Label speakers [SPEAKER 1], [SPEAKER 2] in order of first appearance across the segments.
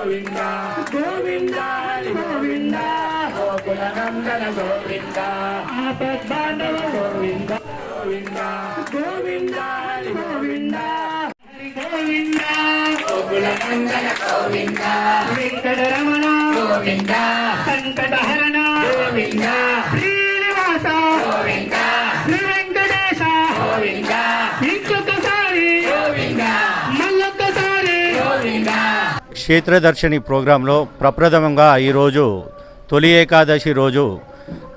[SPEAKER 1] గోవింద గోవింద గోవింద గోకులనందన గోవింద ఆపద్బాంధవ గోవింద గోవింద గోవింద హరి గోవింద హరి గోవింద గోకుల నందన గోవింద వెంకటరమణ గోవింద సంకటహరణ గోవింద
[SPEAKER 2] క్షేత్రదర్శిని ప్రోగ్రాంలో ప్రప్రథమంగా ఈరోజు తొలి ఏకాదశి రోజు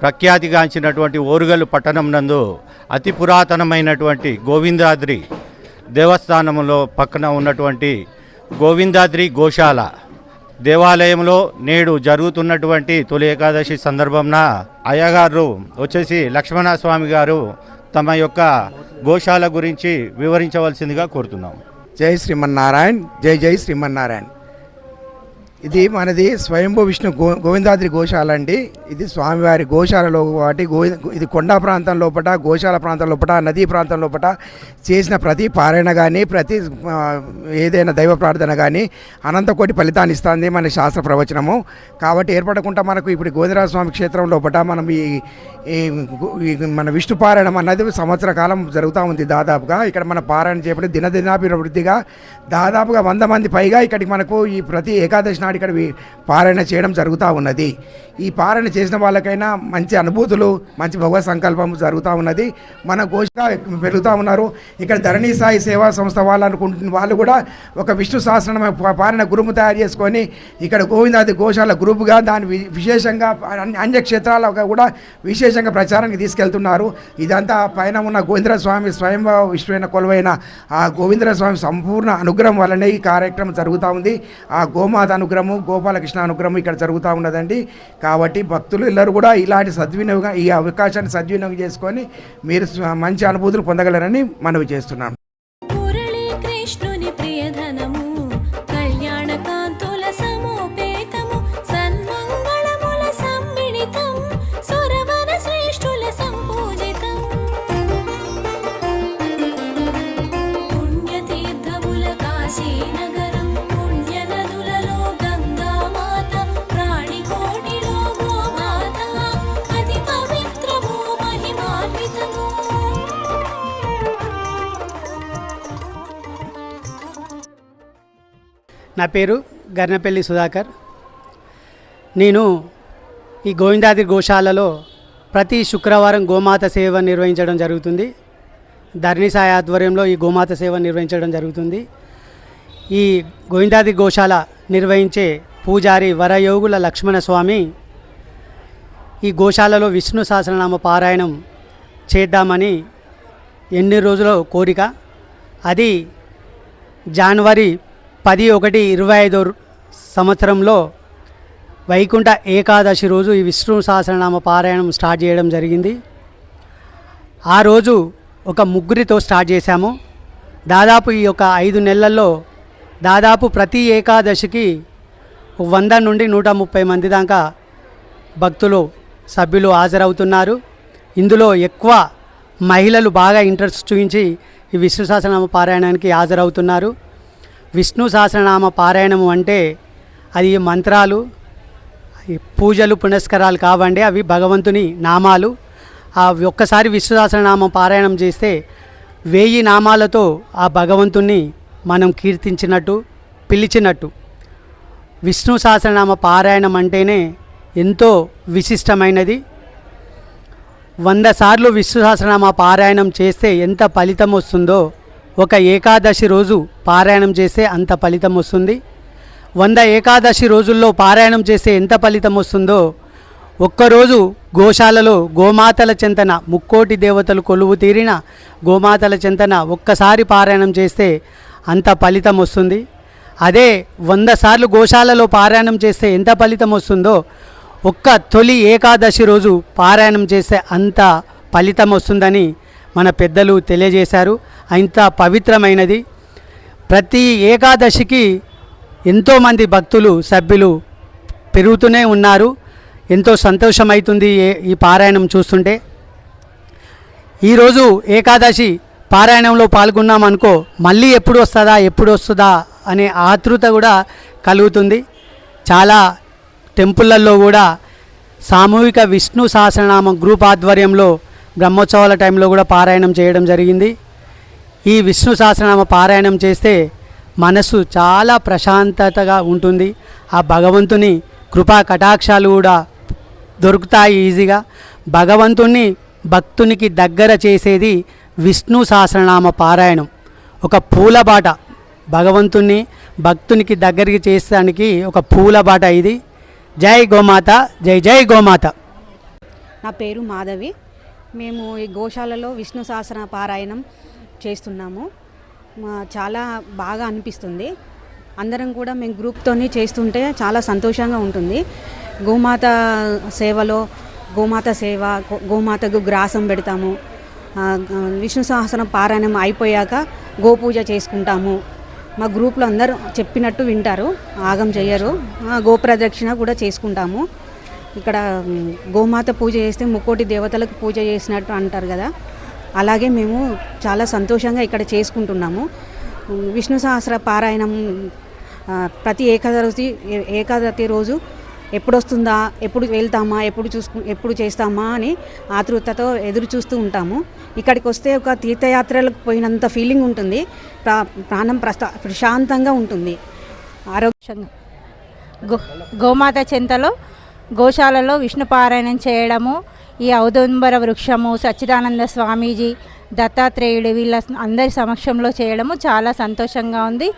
[SPEAKER 2] ప్రఖ్యాతిగాంచినటువంటి ఓరుగల్లు పట్టణం నందు అతి పురాతనమైనటువంటి గోవిందాద్రి దేవస్థానంలో పక్కన ఉన్నటువంటి గోవిందాద్రి గోశాల దేవాలయంలో నేడు జరుగుతున్నటువంటి తొలి ఏకాదశి సందర్భంన అయ్యగారు వచ్చేసి లక్ష్మణస్వామి గారు తమ యొక్క గోశాల గురించి వివరించవలసిందిగా కోరుతున్నాం.
[SPEAKER 3] జై శ్రీమన్నారాయణ్ జై జై శ్రీమన్నారాయణ్. ఇది మనది స్వయంభూ విష్ణు గో గోవిందాద్రి గోశాల అండి. ఇది స్వామివారి గోశాలలో వాటి గో ఇది కొండా ప్రాంతం లోపల గోశాల ప్రాంతం లోపల నదీ ప్రాంతం లోపట చేసిన ప్రతి పారాయణ కానీ ప్రతి ఏదైనా దైవ ప్రార్థన కానీ అనంతకోటి ఫలితాన్ని ఇస్తుంది మన శాస్త్ర ప్రవచనము. కాబట్టి ఏర్పడకుండా మనకు ఇప్పుడు గోవిందరాజ స్వామి క్షేత్రం లోపట మనం ఈ ఈ మన విష్ణు పారాయణం అన్నది సంవత్సర కాలం జరుగుతూ ఉంది దాదాపుగా. ఇక్కడ మన పారాయణ చేపట్టి దినదినాభివృద్ధిగా దాదాపుగా వంద మంది పైగా ఇక్కడికి మనకు ఈ ప్రతి ఏకాదశి నాడు ఇక్కడ పారాయణ చేయడం జరుగుతూ ఉన్నది. ఈ పారాయణ చేసిన వాళ్ళకైనా మంచి అనుభూతులు మంచి భగవత్ సంకల్పం జరుగుతూ ఉన్నది. మన గోషగా పెరుగుతూ ఉన్నారు. ఇక్కడ ధరణి సాయి సేవా సంస్థ వాళ్ళు అనుకుంటున్న వాళ్ళు కూడా ఒక విష్ణు సహస్రనామ పారాయణ గ్రూపు తయారు చేసుకొని ఇక్కడ గోవిందాది గోశాల గ్రూపుగా దాని విశేషంగా అన్ని అన్యక్షేత్రాలకు కూడా విశేషంగా ప్రచారానికి తీసుకెళ్తున్నారు. ఇదంతా పైన ఉన్న గోవిందర స్వామి స్వయం విశ్వైన కొలువైన ఆ గోవిందర స్వామి సంపూర్ణ అనుగ్రహం వల్లనే ఈ కార్యక్రమం జరుగుతూ ఉంది. ఆ గోమాత అనుగ్రహం అనుగ్రహము గోపాలకృష్ణ అనుగ్రహం ఇక్కడ జరుగుతూ ఉన్నదండి. కాబట్టి భక్తులు ఇల్లరు కూడా ఇలాంటి సద్వినియోగం ఈ అవకాశాన్ని సద్వినియోగం చేసుకొని మీరు మంచి అనుభూతులు పొందగలరని మనవి చేస్తున్నాను
[SPEAKER 4] నా పేరు గర్నపల్లి సుధాకర్. నేను ఈ గోవిందాద్రి గోశాలలో ప్రతి శుక్రవారం గోమాత సేవ నిర్వహించడం జరుగుతుంది. ధరణి సాయి ఆధ్వర్యంలో ఈ గోమాత సేవ నిర్వహించడం జరుగుతుంది. ఈ గోవిందాద్రి గోశాల నిర్వహించే పూజారి వరయోగుల లక్ష్మణ స్వామి ఈ గోశాలలో విష్ణు సహస్రనామ పారాయణం చేద్దామని ఎన్ని రోజుల కోరిక? అది జనవరి పది ఒకటి ఇరవై ఐదో సంవత్సరంలో వైకుంఠ ఏకాదశి రోజు ఈ విష్ణు సహస్రనామ పారాయణం స్టార్ట్ చేయడం జరిగింది. ఆ రోజు ఒక ముగ్గురితో స్టార్ట్ చేశాము. దాదాపు ఈ యొక్క ఐదు నెలల్లో దాదాపు ప్రతి ఏకాదశికి వంద నుండి నూట ముప్పై మంది దాకా భక్తులు సభ్యులు హాజరవుతున్నారు. ఇందులో ఎక్కువ మహిళలు బాగా ఇంట్రెస్ట్ చూపించి ఈ విష్ణు సహస్రనామ పారాయణానికి హాజరవుతున్నారు. విష్ణు సహస్రనామ పారాయణము అంటే అది మంత్రాలు పూజలు పునస్కారాలు కావండి. అవి భగవంతుని నామాలు. ఆ ఒక్కసారి విష్ణు సహస్రనామం పారాయణం చేస్తే వెయ్యి నామాలతో ఆ భగవంతుణ్ణి మనం కీర్తించినట్టు పిలిచినట్టు. విష్ణు సహస్రనామ పారాయణం అంటేనే ఎంతో విశిష్టమైనది. వంద సార్లు విష్ణు సహస్రనామ పారాయణం చేస్తే ఎంత ఫలితం వస్తుందో ఒక ఏకాదశి రోజు పారాయణం చేస్తే అంత ఫలితం వస్తుంది. వంద ఏకాదశి రోజుల్లో పారాయణం చేస్తే ఎంత ఫలితం వస్తుందో ఒక్కరోజు గోశాలలో గోమాతల చెంతన ముక్కోటి దేవతలు కొలువు తీరిన గోమాతల చెంతన ఒక్కసారి పారాయణం చేస్తే అంత ఫలితం వస్తుంది. అదే వంద సార్లు గోశాలలో పారాయణం చేస్తే ఎంత ఫలితం వస్తుందో ఒక్క తొలి ఏకాదశి రోజు పారాయణం చేస్తే అంత ఫలితం వస్తుందని మన పెద్దలు తెలియజేశారు. అంత పవిత్రమైనది. ప్రతి ఏకాదశికి ఎంతోమంది భక్తులు సభ్యులు పెరుగుతూనే ఉన్నారు. ఎంతో సంతోషమవుతుంది ఏ- ఈ పారాయణం చూస్తుంటే. ఈరోజు ఏకాదశి పారాయణంలో పాల్గొన్నాం అనుకో మళ్ళీ ఎప్పుడు వస్తుందా ఎప్పుడు వస్తుందా అనే ఆతృత కూడా కలుగుతుంది. చాలా టెంపుళ్ళల్లో కూడా సామూహిక విష్ణు సహస్రనామ గ్రూప్ ఆధ్వర్యంలో బ్రహ్మోత్సవాల టైంలో కూడా పారాయణం చేయడం జరిగింది. ఈ విష్ణు సహస్రనామ పారాయణం చేస్తే మనసు చాలా ప్రశాంతతగా ఉంటుంది. ఆ భగవంతుని కృపా కటాక్షాలు కూడా దొరుకుతాయి ఈజీగా. భగవంతుణ్ణి భక్తునికి దగ్గర చేసేది విష్ణు సహస్రనామ పారాయణం. ఒక పూలబాట భగవంతుణ్ణి భక్తునికి దగ్గరికి చేసడానికి ఒక పూలబాట ఇది. జై గోమాత జై జై గోమాత.
[SPEAKER 5] నా పేరు మాధవి. మేము ఈ గోశాలలో విష్ణు సహస్ర పారాయణం చేస్తున్నాము. చాలా బాగా అనిపిస్తుంది. అందరం కూడా మేము గ్రూప్తోనే చేస్తుంటే చాలా సంతోషంగా ఉంటుంది. గోమాత సేవలో గోమాత సేవ గోమాతకు గ్రాసం పెడతాము. విష్ణు సహస్రం పారాయణం అయిపోయాక గోపూజ చేసుకుంటాము. మా గ్రూప్లో అందరూ చెప్పినట్టు వింటారు. ఆగం చేయరు గోప్రదక్షిణ కూడా చేసుకుంటాము. ఇక్కడ గోమాత పూజ చేస్తే ముక్కోటి దేవతలకు పూజ చేసినట్టు అంటారు కదా. అలాగే మేము చాలా సంతోషంగా ఇక్కడ చేసుకుంటున్నాము. విష్ణు సహస్ర పారాయణం ప్రతి ఏకాదశి ఏకాదశి రోజు ఎప్పుడు వస్తుందా ఎప్పుడు వెళ్తామా ఎప్పుడు చూసుకు ఎప్పుడు చేస్తామా అని ఆతృతతో ఎదురు చూస్తూ ఉంటాము. ఇక్కడికి వస్తే ఒక తీర్థయాత్రలకు పోయినంత ఫీలింగ్ ఉంటుంది. ప్రా ప్రాణం ప్రశా ప్రశాంతంగా ఉంటుంది. ఆరోగ్యంగా
[SPEAKER 6] గో గోమాత చెంతలో గోశాలలో విష్ణుపారాయణం చేయడము ఈ ఔదంబర వృక్షము సచ్చిదానంద స్వామీజీ దత్తాత్రేయుడు వీళ్ళ అందరి సమక్షంలో చేయడము చాలా సంతోషంగా ఉంది.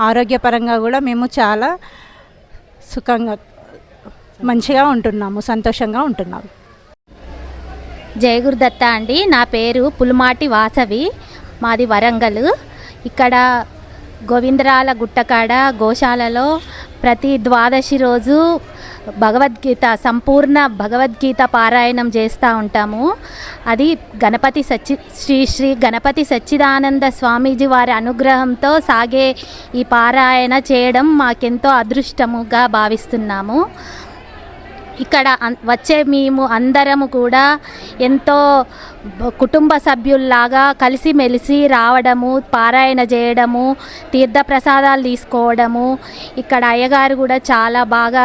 [SPEAKER 6] ఆరోగ్యపరంగా కూడా మేము చాలా సుఖంగా మంచిగా ఉంటున్నాము సంతోషంగా ఉంటున్నాము.
[SPEAKER 7] జయ గురుదత్త అండి. నా పేరు పులుమాటి వాసవి. మాది వరంగల్. ఇక్కడ గోవిందరాల గుట్టకాడ గోశాలలో ప్రతి ద్వాదశి రోజు భగవద్గీత సంపూర్ణ భగవద్గీత పారాయణం చేస్తూ ఉంటాము. అది గణపతి సచ్చి శ్రీ శ్రీ గణపతి సచ్చిదానంద స్వామీజీ వారి అనుగ్రహంతో సాగే ఈ పారాయణ చేయడం మాకెంతో అదృష్టముగా భావిస్తున్నాము. ఇక్కడ అన్- వచ్చే మేము అందరము కూడా ఎంతో కుటుంబ సభ్యుల్లాగా కలిసిమెలిసి రావడము పారాయణ చేయడము తీర్థప్రసాదాలు తీసుకోవడము. ఇక్కడ అయ్యగారు కూడా చాలా బాగా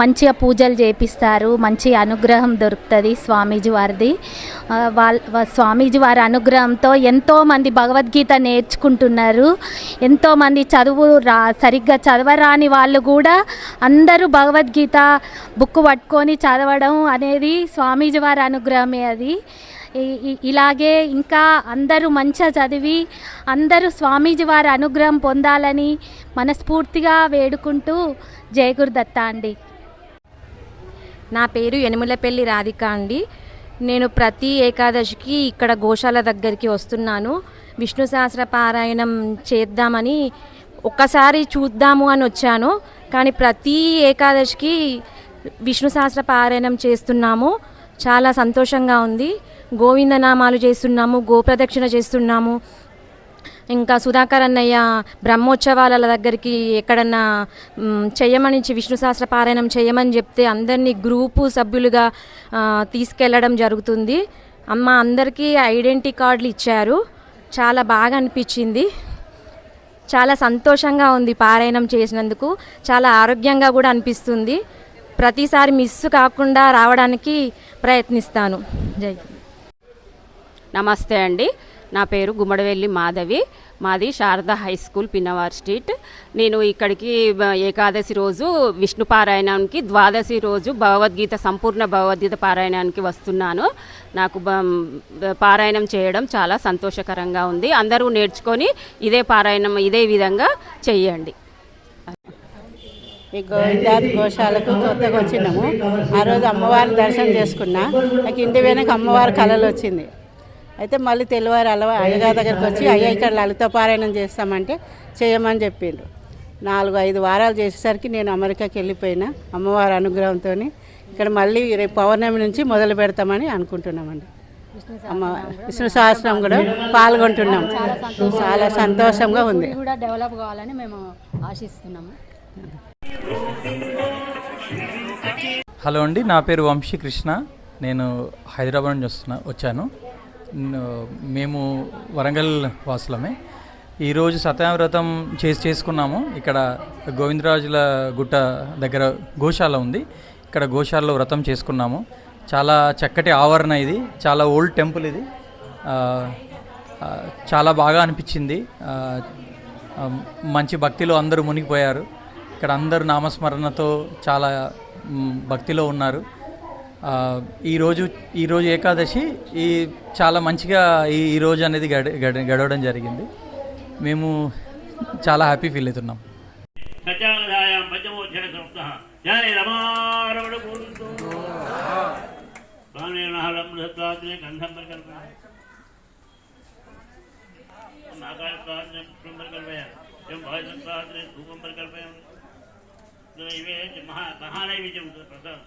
[SPEAKER 7] మంచిగా పూజలు చేపిస్తారు. మంచి అనుగ్రహం దొరుకుతుంది స్వామీజీ వారిది. వాళ్ళ స్వామీజీ వారి అనుగ్రహంతో ఎంతోమంది భగవద్గీత నేర్చుకుంటున్నారు. ఎంతోమంది చదువు రా సరిగ్గా చదవరాని వాళ్ళు కూడా అందరూ భగవద్గీత బుక్ పట్టుకొని చదవడం అనేది స్వామీజీ వారి అనుగ్రహమే అది. ఇలాగే ఇంకా అందరూ మంచిగా చదివి అందరూ స్వామీజీ వారి అనుగ్రహం పొందాలని మనస్ఫూర్తిగా వేడుకుంటూ జయగురుదత్త అండి.
[SPEAKER 8] నా పేరు యనుమలపల్లి రాధిక అండి. నేను ప్రతి ఏకాదశికి ఇక్కడ గోశాల దగ్గరికి వస్తున్నాను. విష్ణు సహస్ర పారాయణం చేద్దామని ఒక్కసారి చూద్దాము అని వచ్చాను. కానీ ప్రతి ఏకాదశికి విష్ణు సహస్ర పారాయణం చేస్తున్నాము. చాలా సంతోషంగా ఉంది. గోవిందనామాలు చేస్తున్నాము గోప్రదక్షిణ చేస్తున్నాము. ఇంకా సుధాకర్ అన్నయ్య బ్రహ్మోత్సవాల దగ్గరికి ఎక్కడన్నా మ్, చెయ్యమని విష్ణు సహస్ర పారాయణం చేయమని చెప్తే అందరినీ గ్రూపు సభ్యులుగా తీసుకెళ్ళడం తీసుకెళ్ళడం జరుగుతుంది. అమ్మ అందరికీ ఐడెంటిటీ కార్డులు ఇచ్చారు. చాలా బాగా అనిపించింది. చాలా సంతోషంగా ఉంది పారాయణం చేసినందుకు. చాలా ఆరోగ్యంగా కూడా అనిపిస్తుంది. ప్రతిసారి మిస్ కాకుండా రావడానికి ప్రయత్నిస్తాను. జై.
[SPEAKER 9] నమస్తే అండి. నా పేరు గుమ్మడవెల్లి మాధవి. మాది Sharada high school Pinnavar street. నేను ఇక్కడికి ఏకాదశి రోజు విష్ణు పారాయణానికి ద్వాదశి రోజు భగవద్గీత సంపూర్ణ భగవద్గీత పారాయణానికి వస్తున్నాను. నాకు పారాయణం చేయడం చాలా సంతోషకరంగా ఉంది. అందరూ నేర్చుకొని ఇదే పారాయణం ఇదే విధంగా చెయ్యండి.
[SPEAKER 10] ఈ గోవిందాది గోశాలకు కొత్తగా వచ్చినాము. ఆ రోజు అమ్మవారిని దర్శనం చేసుకున్నా. నాకు ఇంటి వెనక అమ్మవారి కళలు వచ్చింది. అయితే మళ్ళీ తెల్లవారు అలవా అయ్యగారి దగ్గరికి వచ్చి అయ్య ఇక్కడ లలిత పారాయణం చేస్తామంటే చేయమని చెప్పిండ్రు. నాలుగు ఐదు వారాలు చేసేసరికి నేను అమెరికాకి వెళ్ళిపోయినా అమ్మవారి అనుగ్రహంతో ఇక్కడ మళ్ళీ రేపు పౌర్ణమి నుంచి మొదలు పెడతామని అనుకుంటున్నామండి. అమ్మ విష్ణు సహస్రం కూడా పాల్గొంటున్నాం. చాలా సంతోషంగా ఉంది.
[SPEAKER 11] కూడా డెవలప్ కావాలని మేము ఆశిస్తున్నాము.
[SPEAKER 12] హలో అండి నా పేరు వంశీ కృష్ణ. నేను హైదరాబాద్ నుంచి వస్తున్నా వచ్చాను. మేము వరంగల్ వాసులమే. ఈరోజు సత్యావ్రతం చేసి చేసుకున్నాము. ఇక్కడ గోవిందరాజుల గుట్ట దగ్గర గోశాల ఉంది. ఇక్కడ గోశాలలో వ్రతం చేసుకున్నాము. చాలా చక్కటి ఆవరణ ఇది. చాలా ఓల్డ్ టెంపుల్ ఇది. చాలా బాగా అనిపించింది. మంచి భక్తిలో అందరూ మునిగిపోయారు. ఇక్కడ అందరూ నామస్మరణతో చాలా భక్తిలో ఉన్నారు. ఈరోజు ఈరోజు ఏకాదశి ఈ చాలా మంచిగా ఈ ఈరోజు అనేది గడ గడ- గడవడం జరిగింది. మేము చాలా హ్యాపీ ఫీల్ అవుతున్నాం.
[SPEAKER 1] నాగాయ పంచమోధ్యాయ సంస్థ జయ రమారమణ పూర్ణతో స్వామినహలం దత్తాత్రే గంధం యం భాయసత్తాత్రే ధూపం పరికల్పయ నైవేద్య మహా మహానైవేద్యం ప్రసాదం